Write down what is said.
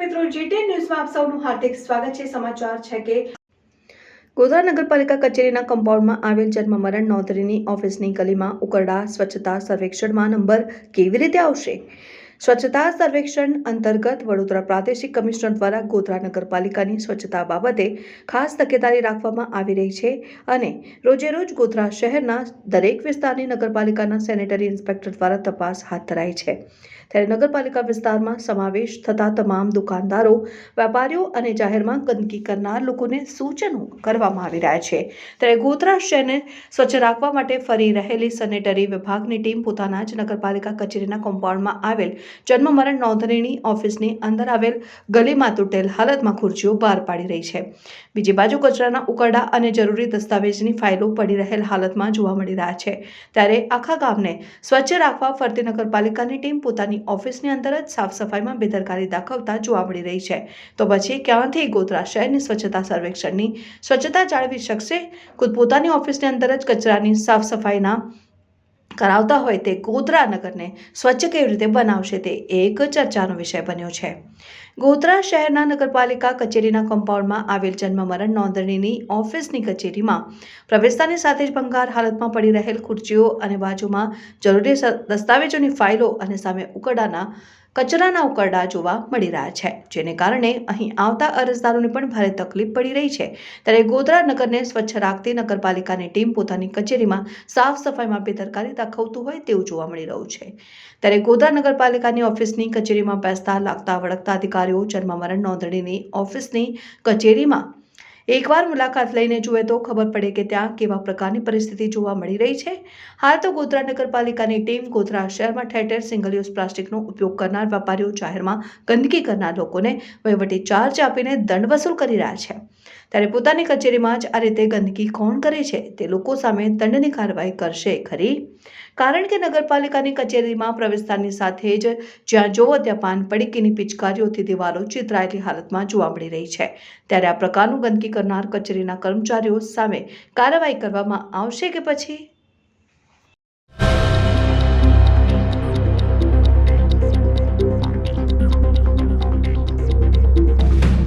મિત્રો જીટી ન્યૂઝમાં આપ સૌનું હાર્દિક સ્વાગત છે. સમાચાર છે કે ગોધરા નગરપાલિકા કચેરીના કમ્પાઉન્ડમાં આવેલ જન્મ મરણ નોંધણીની ઓફિસની ગલીમાં ઉકરડા સ્વચ્છતા સર્વેક્ષણમાં નંબર કેવી રીતે આવશે? સ્વચ્છતા સર્વેક્ષણ અંતર્ગત વડોદરા પ્રાદેશિક કમિશનર દ્વારા ગોધરા નગરપાલિકાની સ્વચ્છતા બાબતે ખાસ તકેદારી રાખવામાં આવી રહી છે અને રોજેરોજ ગોધરા શહેરના દરેક વિસ્તારની નગરપાલિકાના સેનેટરી ઇન્સ્પેક્ટર દ્વારા તપાસ હાથ ધરાઈ છે. ત્યારે નગરપાલિકા વિસ્તારમાં સમાવેશ થતા તમામ દુકાનદારો, વેપારીઓ અને જાહેરમાં ગંદકી કરનાર લોકોને સૂચનો કરવામાં આવી રહ્યા છે. ત્યારે ગોધરા શહેરને સ્વચ્છ રાખવા માટે ફરી રહેલી સેનેટરી વિભાગની ટીમ પોતાના જ નગરપાલિકા કચેરીના કોમ્પાઉન્ડમાં આવેલ જન્મ મરણ નોંધણીની ઓફિસની અંદર આવેલ ગલીમાં તૂટેલ હાલતમાં ખુરશીઓ બહાર પાડી રહી છે. બીજી બાજુ કચરાના ઉકરડા અને જરૂરી દસ્તાવેજની ફાઇલો પડી રહેલ હાલતમાં જોવા મળી રહ્યા છે. ત્યારે આખા ગામને સ્વચ્છ રાખવા ફરતી નગરપાલિકાની ટીમ પોતાની ઓફિસની અંદર જ સાફ સફાઈમાં બેદરકારી દાખવતા જોવા મળી રહી છે. તો પછી ક્યાંથી ગોધરા શહેરની સ્વચ્છતા સર્વેક્ષણની સ્વચ્છતા જાળવી શકશે? ખુદ પોતાની ઓફિસની અંદર જ કચરાની સાફ સફાઈના કરાવતા હોય તે ગોધરા નગરને સ્વચ્છ કેવી રીતે બનાવશે તે એક ચર્ચાનો વિષય બન્યો છે. ગોધરા શહેરના નગરપાલિકા કચેરીના કમ્પાઉન્ડમાં આવેલ જન્મ મરણ નોંધણીની ઓફિસની કચેરીમાં પ્રવેશતાની સાથે જ ભંગાર હાલતમાં પડી રહેલ ખુરશીઓ અને બાજુમાં જરૂરી દસ્તાવેજોની ફાઇલો અને સામે ઉકરડાના કચરાના ઉકરડા જોવા મળી રહ્યા છે, જેને કારણે અહીં આવતા અરજદારોને પણ ભારે તકલીફ પડી રહી છે. ત્યારે ગોધરા નગરને સ્વચ્છ રાખતી નગરપાલિકાની ટીમ પોતાની કચેરીમાં સાફ સફાઈમાં બેદરકારી દાખવતું હોય તેવું જોવા મળી રહ્યું છે. ત્યારે ગોધરા નગરપાલિકાની ઓફિસની કચેરીમાં બેસતા લાગતા વળગતા અધિકારીઓ જન્મ મરણ નોંધણીની ઓફિસની કચેરીમાં એકવાર મુલાકાત લઈને જુએ તો ખબર પડે કે ત્યાં કેવા પ્રકારની પરિસ્થિતિ જોવા મળી રહી છે. હાલ તો ગોધરા નગરપાલિકાની ટીમ ગોધરા શહેરમાં ઠેર ઠેર સિંગલ યુઝ પ્લાસ્ટિકનો ઉપયોગ કરનાર વેપારીઓ જાહેરમાં ગંદકી કરનાર લોકોને વહીવટી ચાર્જ આપીને દંડ વસૂલ કરી રહ્યા છે. ત્યારે પોતાની કચેરીમાં જ આ રીતે ગંદકી કોણ કરે છે તે લોકો સામે દંડની કાર્યવાહી કરશે ખરી? કારણ કે નગરપાલિકાની કચેરીમાં પ્રવેશતાની સાથે જ જ્યાં જોવો ત્યાં પાન પડીકીની પિચકારીઓથી દિવાલો ચિતરાયેલી હાલતમાં જોવા મળી રહી છે, ત્યારે આ પ્રકારનું ગંદકી કરનાર કચેરીના કર્મચારીઓ સામે કાર્યવાહી કરવામાં આવશે કે પછી?